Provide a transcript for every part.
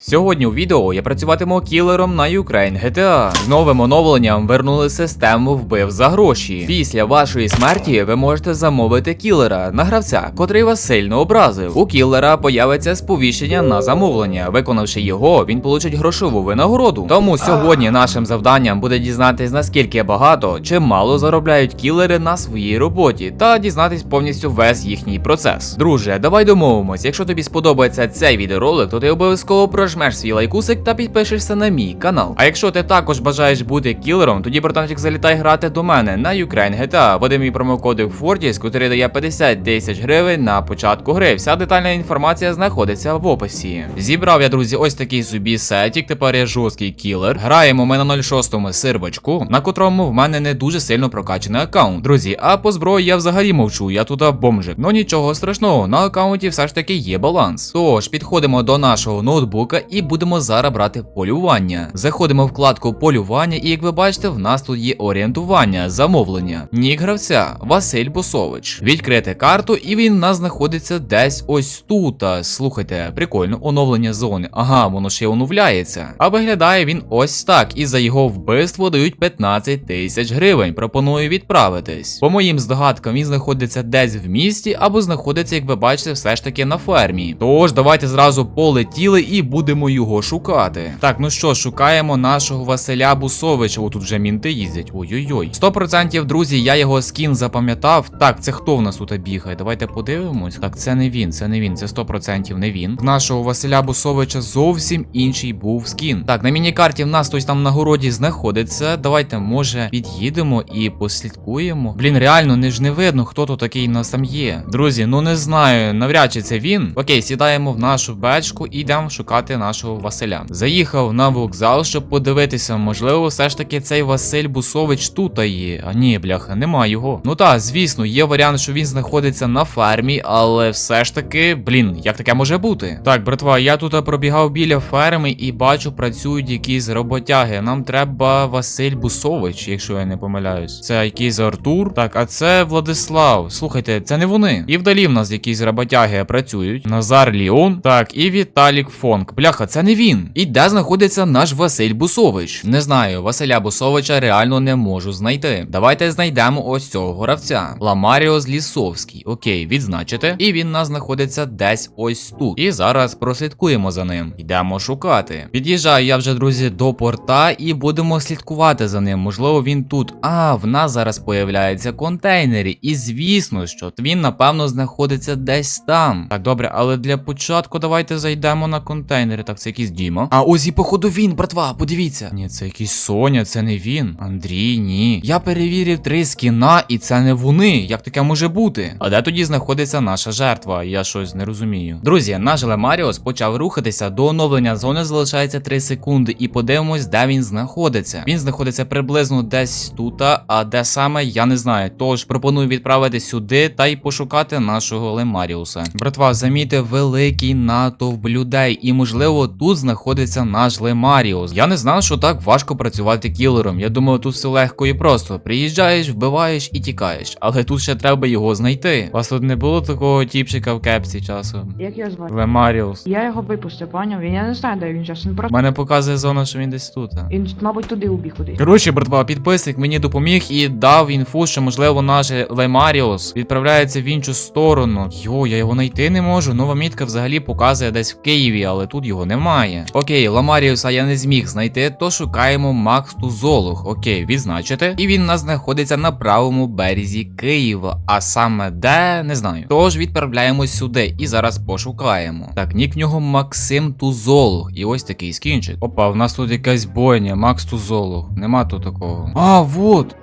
Сьогодні у відео я працюватиму кілером на Ukraine GTA. З новим оновленням вернули систему вбив за гроші. Після вашої смерті ви можете замовити кілера на гравця, котрий вас сильно образив. У кілера появиться сповіщення на замовлення. Виконавши його, він получить грошову винагороду. Тому сьогодні нашим завданням буде дізнатись наскільки багато чи мало заробляють кілери на своїй роботі, та дізнатись повністю весь їхній процес. Друже, давай домовимось. Якщо тобі сподобається цей відеоролик, то ти обов'язково прожмеш свій лайкусик та підпишешся на мій канал. А якщо ти також бажаєш бути кілером, тоді братанчик залітай грати до мене на Ukraine GTA. Введи мій промокодик Fortis, який дає 50 тисяч гривень на початку гри. Вся детальна інформація знаходиться в описі. Зібрав я, друзі, ось такий собі сетік. Тепер я жорсткий кілер. Граємо ми на 06-му сервачку, на котрому в мене не дуже сильно прокачаний аккаунт. Друзі, а по зброї я взагалі мовчу, я тут бомжик. Ну нічого страшного, на аккаунті все ж таки є баланс. Тож підходимо до нашого ноутбука і будемо зараз брати полювання. Заходимо в вкладку полювання, і як ви бачите, в нас тут є орієнтування, замовлення. Нік гравця Василь Босович. Відкрити карту, і він у нас знаходиться десь ось тут. Слухайте, прикольно, оновлення зони. Ага, воно ще оновляється. А виглядає він ось так. І за його вбивство дають 15 тисяч гривень. Пропоную відправитись. По моїм здогадкам, він знаходиться десь в місті, або знаходиться, як ви бачите, все ж таки на фермі. Тож, давайте зразу полетіли і будемо його шукати. Так, ну що, шукаємо нашого Василя Бусовича. О, тут вже мінти їздять. Ой-ой-ой. 100% друзі, я його скін запам'ятав. Так, це хто в нас тут бігає? Давайте подивимось. Так, це не він, це не він, це 100% не він. В нашого Василя Бусовича зовсім інший був скін. Так, на міні-карті в нас хтось там на городі знаходиться. Давайте, може, під'їдемо і послідкуємо. Блін, реально не ж не видно, хто тут такий у нас там є. Друзі, ну не знаю, навряд чи це він. Окей, сідаємо в нашу бечку і йдемо шукати нашого Василя. Заїхав на вокзал, щоб подивитися, можливо, все ж таки цей Василь Бусович тут є. А ні, бляха, нема його. Ну так, звісно, є варіант, що він знаходиться на фермі, але все ж таки, блін, як таке може бути? Так, братва, я тут пробігав біля ферми і бачу, працюють якісь роботяги. Нам треба Василь Бусович, якщо я не помиляюсь. Це якийсь Артур. Так, а це Владислав. Слухайте, це не вони. І вдалі в нас якісь роботяги працюють. Назар Ліон. Так, і Віталік Фонк. Бляха, це не він. І де знаходиться наш Василь Бусович? Не знаю, Василя Бусовича реально не можу знайти. Давайте знайдемо ось цього гравця. Ламаріос Лісовський. Окей, відзначити. І він нас знаходиться десь ось тут. І зараз прослідкуємо за ним. Йдемо шукати. Під'їжджаю я вже, друзі, до порта і будемо слідкувати за ним. Можливо, він тут. А, в нас зараз появляються контейнери. І звісно, що він, напевно, знаходиться десь там. Так, добре, але для початку давайте зайдемо на контейнери. Так, це якийсь Діма. А ось і походу він, братва, подивіться. Ні, це якийсь Соня, це не він. Андрій, ні. Я перевірив три скіна, і це не вони. Як таке може бути? А де тоді знаходиться наша жертва? Я щось не розумію. Друзі, наш Лемаріос почав рухатися. До оновлення зони залишається 3 секунди, і подивимось, де він знаходиться. Він знаходиться приблизно десь тут, а де саме я не знаю. Тож пропоную відправити сюди та й пошукати нашого Лемаріуса. Братва, замітьте великий натовп людей, і можливо тут знаходиться наш Лемаріус. Я не знав, що так важко працювати кілером. Я думаю, тут все легко і просто. Приїжджаєш, вбиваєш і тікаєш. Але тут ще треба його знайти. У вас тут не було такого тіпчика в кепці часом? Як його звати? Лемаріус. Я його випустив, поняв? Він я не знаю, де він зараз. Він просто. мене показує зона, що він десь тут. Він, мабуть, туди убіг кудись. Коротше, братва, підписник мені допоміг і дав інфу, що можливо наш Лемаріус відправляється в іншу сторону. Йо, я його знайти не можу. Нова мітка взагалі показує десь в Києві, але тут його немає. Окей, Ламаріуса я не зміг знайти, то шукаємо Макс Тузолух. Окей, відзначити. І він у нас знаходиться на правому березі Києва. А саме де, не знаю. Тож відправляємось сюди і зараз пошукаємо. Так, нік в нього Максим Тузолух. І ось такий скінчик. Опа, в нас тут якась бойня, Макс Тузолух. Нема тут такого. А, вот.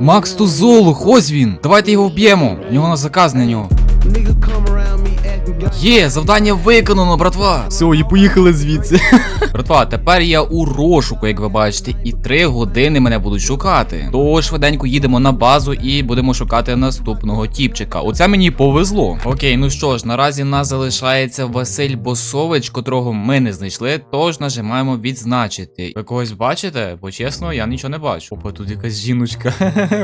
Макс Тузолух, ось він. Давайте його вб'ємо. В нього на заказ на нього. Є, завдання виконано, братва. Все, і поїхали звідси. братва, тепер я у розшуку, як ви бачите, і три години мене будуть шукати. Тож швиденько їдемо на базу і будемо шукати наступного тіпчика. Оце мені повезло. Окей, ну що ж, наразі нас залишається Василь Босович, котрого ми не знайшли. Тож нажимаємо відзначити. Ви когось бачите? Бо чесно, я нічого не бачу. Опа, тут якась жіночка.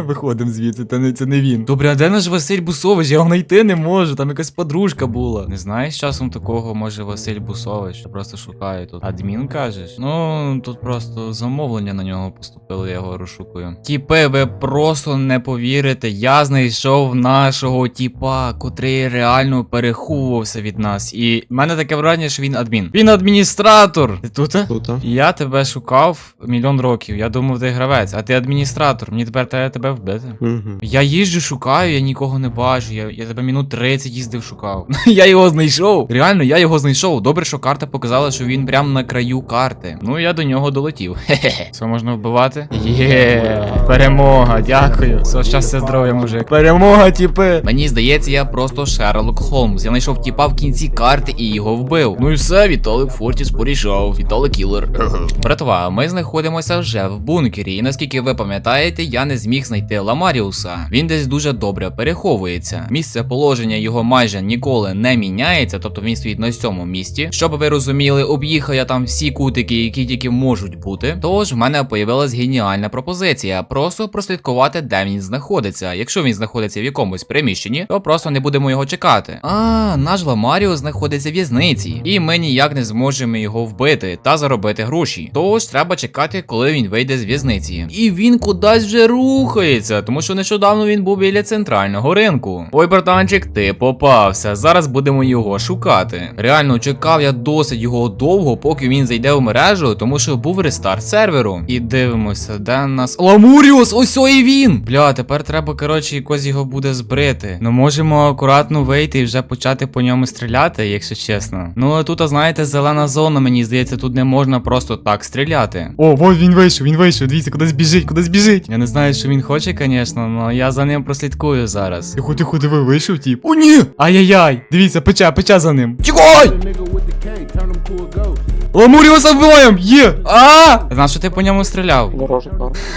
Виходимо звідси, та не це не він. Добре, а де наш Василь Бусович? Я його знайти не можу. Там якась подружка була. Була. Не знаєш часом такого, може Василь Бусович. Я просто шукаю тут. Адмін кажеш? Ну тут просто замовлення на нього поступило, я його розшукую. Тіпи, ви просто не повірите. Я знайшов нашого тіпа, котрий реально переховувався від нас. І в мене таке враження, що він адмін. Він адміністратор. Ти тут? Тут. Я тебе шукав мільйон років. Я думав, ти гравець, а ти адміністратор. Мені тепер треба тебе вбити. Угу. Я їжджу, шукаю, я нікого не бачу. Я, я тебе минут 30 їздив, шукав. я його знайшов. Реально, я його знайшов. Добре, що карта показала, що він прямо на краю карти. Ну я до нього долетів. Хе-хе. Все можна вбивати? Є, перемога, дякую. Все, щастя, здоров'я, мужик. Перемога, тіпи. Мені здається, я просто Шерлок Холмс. Я знайшов тіпа в кінці карти і його вбив. Ну і все, Віталик Фортіс порішав. Віталик кілер. Братва, ми знаходимося вже в бункері, і наскільки ви пам'ятаєте, я не зміг знайти Ламаріуса. Він десь дуже добре переховується. Місце положення його майже ніколи не міняється, тобто він стоїть на сьомому місці. Щоб ви розуміли, об'їхав я там всі кутики, які тільки можуть бути. Тож в мене появилась геніальна пропозиція: просто прослідкувати, де він знаходиться. Якщо він знаходиться в якомусь приміщенні, то просто не будемо його чекати. А, наш Ламаріус знаходиться в в'язниці, і ми ніяк не зможемо його вбити та заробити гроші. Тож треба чекати, коли він вийде з в'язниці. І він кудись вже рухається, тому що нещодавно він був біля центрального ринку. Ой, братанчик, ти попався. Зараз будемо його шукати. Реально чекав я досить його довго, поки він зайде в мережу, тому що був рестарт серверу. І дивимося, де нас. Ламуріус! Ось і він! Бля, тепер треба, коротше, якось його буде збрити. Ну можемо акуратно вийти і вже почати по ньому стріляти, якщо чесно. Ну а тут, а, знаєте, зелена зона, мені здається, тут не можна просто так стріляти. О, вот він вийшов, він вийшов. Дивіться, кудись біжить, кудись біжить. Я не знаю, що він хоче, звісно, але я за ним прослідкую зараз. Тихо, тихо, диви, вийшов тіп. О, ні! Ай-яй-яй! Дивіться, пече, пече за ним. Тікай! Ламуріуса вбиваємо! Є! А! Знав, що ти по ньому стріляв.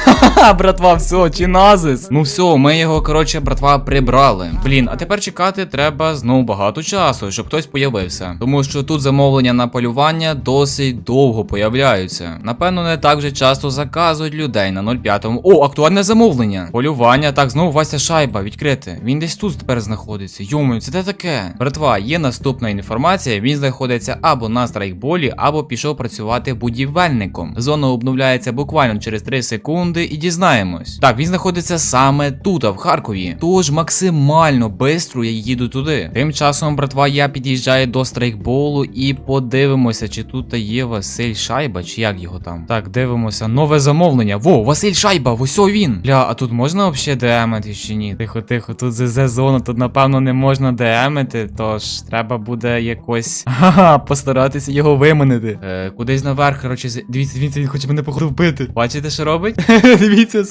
Ха-ха, братва, все, чи назис? Ну все, ми його, коротше, братва, прибрали. Блін, а тепер чекати треба знову багато часу, щоб хтось появився. Тому що тут замовлення на полювання досить довго появляються. Напевно, не так вже часто заказують людей на 05-му. О, актуальне замовлення. Полювання, так, знову Вася шайба, відкрити. Він десь тут тепер знаходиться. Йомою, це де таке? Братва, є наступна інформація. Він знаходиться або на страйкболі, або пішов працювати будівельником. Зона обновляється буквально через 3 секунди і дізнаємось. Так, він знаходиться саме тут, в Харкові. Тож максимально бистро я їду туди. Тим часом, братва, я під'їжджаю до страйкболу і подивимося, чи тут є Василь Шайба, чи як його там. Так, дивимося. Нове замовлення. Во, Василь Шайба, ось він. Бля, а тут можна взагалі ДМити чи ні? Тихо, тихо, тут ЗЗ зона, тут напевно не можна ДМити, тож треба буде якось ха постаратися його виманити. Е, кудись наверх, коротше, з- дивіться, дивіться, він хоче мене походу вбити. Бачите, що робить? дивіться.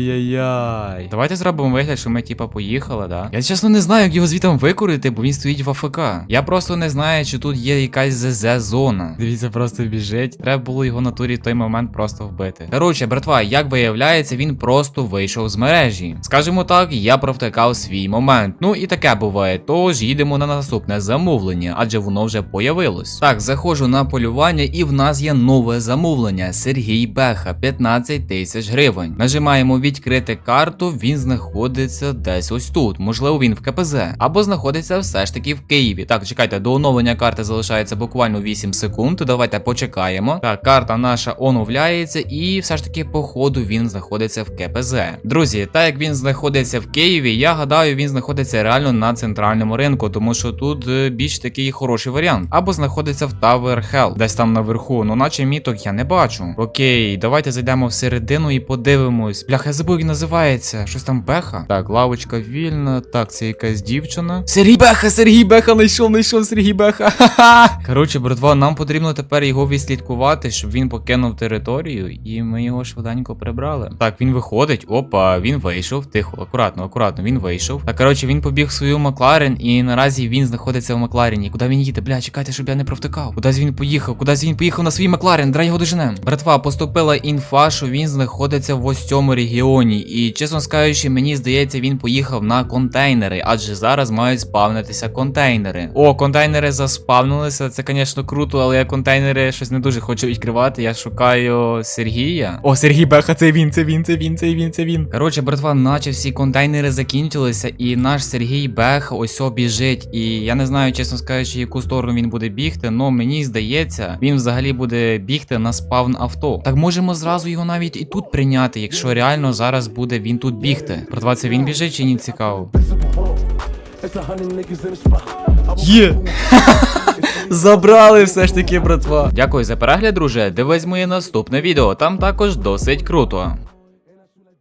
Ай-яй-яй-яй-яй. Давайте зробимо вигляд, що ми типа поїхали, да? Я чесно не знаю, як його звітом викорити, бо він стоїть в АФК. Я просто не знаю, чи тут є якась ЗЗ зона. Дивіться, просто біжить. Треба було його на турі в той момент просто вбити. Коротше, братва, як виявляється, він просто вийшов з мережі. Скажімо так, я провтикав свій момент. Ну і таке буває. Тож їдемо на наступне замовлення, адже воно вже появилось. Так, заходжу на полювання, і в нас є нове замовлення. Сергій Беха, 15 тисяч гривень. Нажимаємо відкрити карту, він знаходиться десь ось тут. Можливо, він в КПЗ. Або знаходиться все ж таки в Києві. Так, чекайте, до оновлення карти залишається буквально 8 секунд. Давайте почекаємо. Так, карта наша оновляється, і все ж таки, по ходу він знаходиться в КПЗ. Друзі, так як він знаходиться в Києві, я гадаю, він знаходиться реально на центральному ринку, тому що тут е, більш такий хороший варіант. Або знаходиться в Tower Hell, десь там наверху. Ну, наче міток я не бачу. Окей, давайте зайдемо всередину і подивимось. Бляха, я забув, як називається. Щось там Беха. Так, лавочка вільна. Так, це якась дівчина. Сергій Беха, Сергій Беха, знайшов, знайшов Сергій Беха. Ха-ха. Коротше, братва, нам потрібно тепер його відслідкувати, щоб він покинув територію, і ми його швиденько прибрали. Так, він виходить. Опа, він вийшов. Тихо, акуратно, акуратно, він вийшов. Так, коротше, він побіг в свою Макларен, і наразі він знаходиться в Макларені. Куди він їде? Бля, чекайте, щоб я не провтикав. Кудись він поїхав, кудись він поїхав на свій Макларен, драй його доженем. Братва, поступила інфа, що він знаходиться в ось цьому регіоні. І чесно скажучи, мені здається, він поїхав на контейнери, адже зараз мають спавнитися контейнери. О, контейнери заспавнилися. Це, звісно, круто, але я контейнери щось не дуже хочу відкривати. Я шукаю Сергія. О, Сергій Беха, це він, це він, це він, це він, це він. Коротше, братва, наче всі контейнери закінчилися, і наш Сергій Бех ось біжить. І я не знаю, чесно скажучи, яку сторону він буде бігти, але мені здається, він взагалі буде бігти на спавн авто. Так можемо зразу його навіть і тут прийняти, якщо реально зараз буде він тут бігти. Братва, це він біжить чи ні цікаво? Є! Забрали все ж таки, братва. Дякую за перегляд, друже. Дивись моє наступне відео. Там також досить круто.